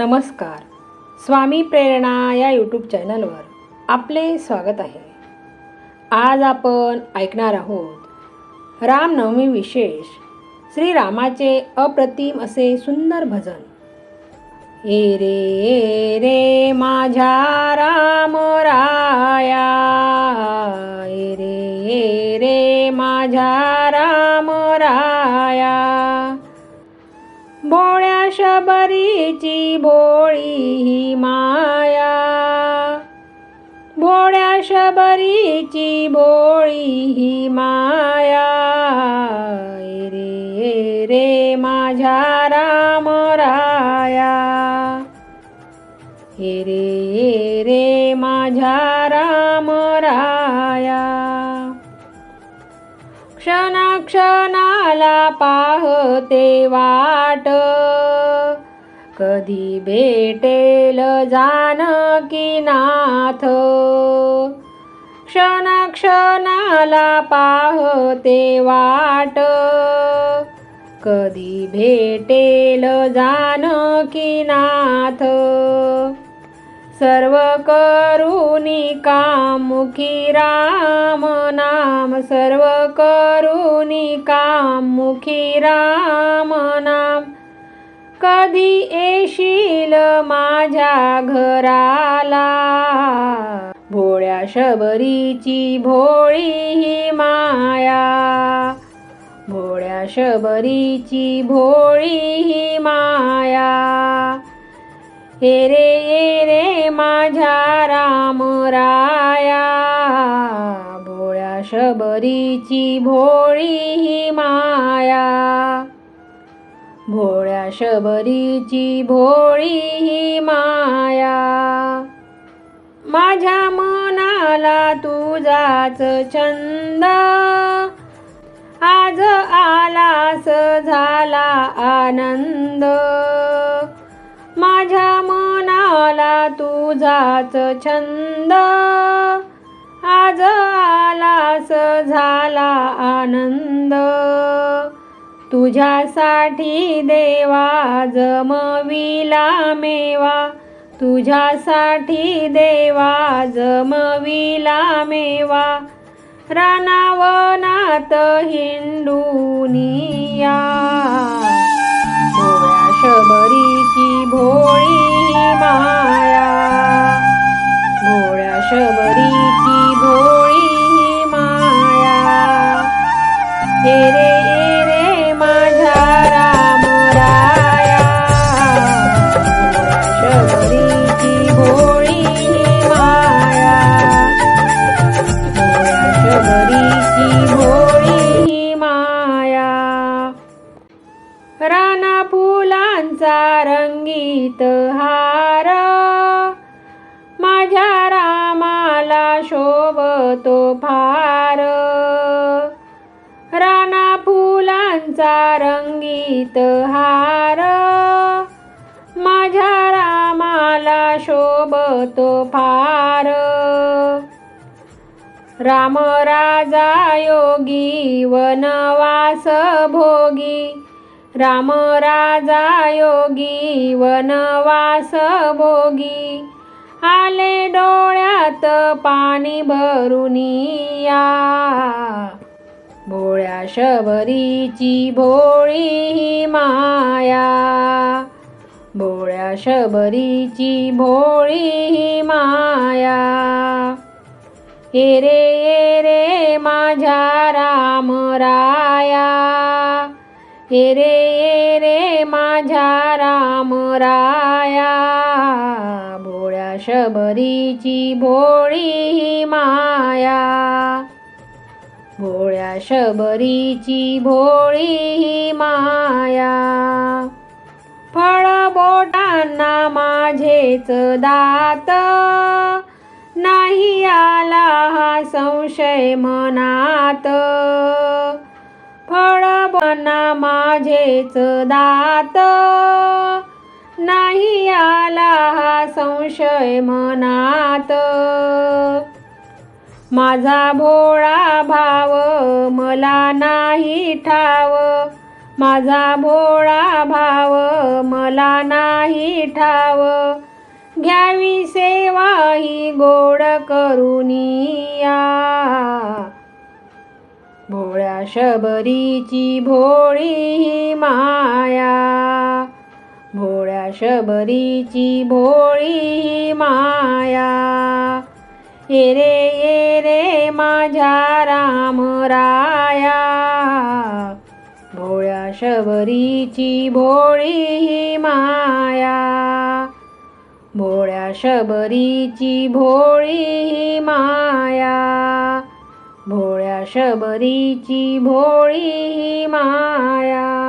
नमस्कार. स्वामी प्रेरणा या यूट्यूब चॅनलवर आपले स्वागत आहे. आज आपण ऐकणार आहोत रामनवमी विशेष श्रीरामाचे अप्रतिम असे सुंदर भजन. ए रे ए रे माझ्या राम राया. ए रे ए रे माझ्या राम राया. शबरीची भोळी ही माया भोळ्या शबरीची भोळी ही माया ए रे ए रे माझ्या राम राया ए रे ए रे माझ्या राम राया क्षणाक्षणाला पाहते वाट. कधी भेटेल जानकी नाथ. क्षणाक्षणाला पाहते वाट. कधी भेटेल जानकी नाथ. सर्व करुणी कामुखी राम नाम सर्व करुणी कामुखी राम नाम. कधी येशील माझ्या घराला? भोळ्या शबरीची भोळी ही माया. भोळ्या शबरीची भोळी ही माया. हे रे ये रे माझा राम राया भोळ्या शबरीची भोळी ही माया. भोळ्या शबरीची भोळी ही माया. माझ्या मनाला तुझाच छंद. आज आलास झाला आनंद. तुझाच छंद. आज आलास झाला आनंद. तुझ्यासाठी देवा जमविला मेवा. तुझ्यासाठी देवा जमविला मेवा. रानावनात हिंडूनिया गीत हारा माझ्या रामाला शोभतो फार राणा फुलांचा रंगीत हार माझ्या रामाला शोभतो फार राम राजा योगी वनवास भोगी राम राजा योगी वनवास भोगी. आले डोळ्यात पाणी भरून या. भोळ्या शबरीची भोळी ही माया. भोळ्या शबरीची भोळी ही माया. एरे रे ये रे माझ्या राम राया रे ये रे माझ्या राम राया. भोळ्या शबरीची भोळी माया. भोळ्या शबरीची भोळी माया. फळ बोटांना माझेच दात. नाही आला हा संशय मनात. ना माझेच दात. नाही आला हा संशय मनात. माझा भोळा भाव मला नाही ठाव. माझा भोळा भाव मला नाही ठाव. घ्यावी सेवा ही गोड करुनिया. भोळ्या शबरीची भोळी ही माया भोळ्या शबरीची भोळी ही माया ये रे ये रे माझ्या राम राया भोळ्या शबरीची भोळी ही माया भोळ्या शबरीची भोळी ही माया भोळ्या शबरीची भोळी ही माया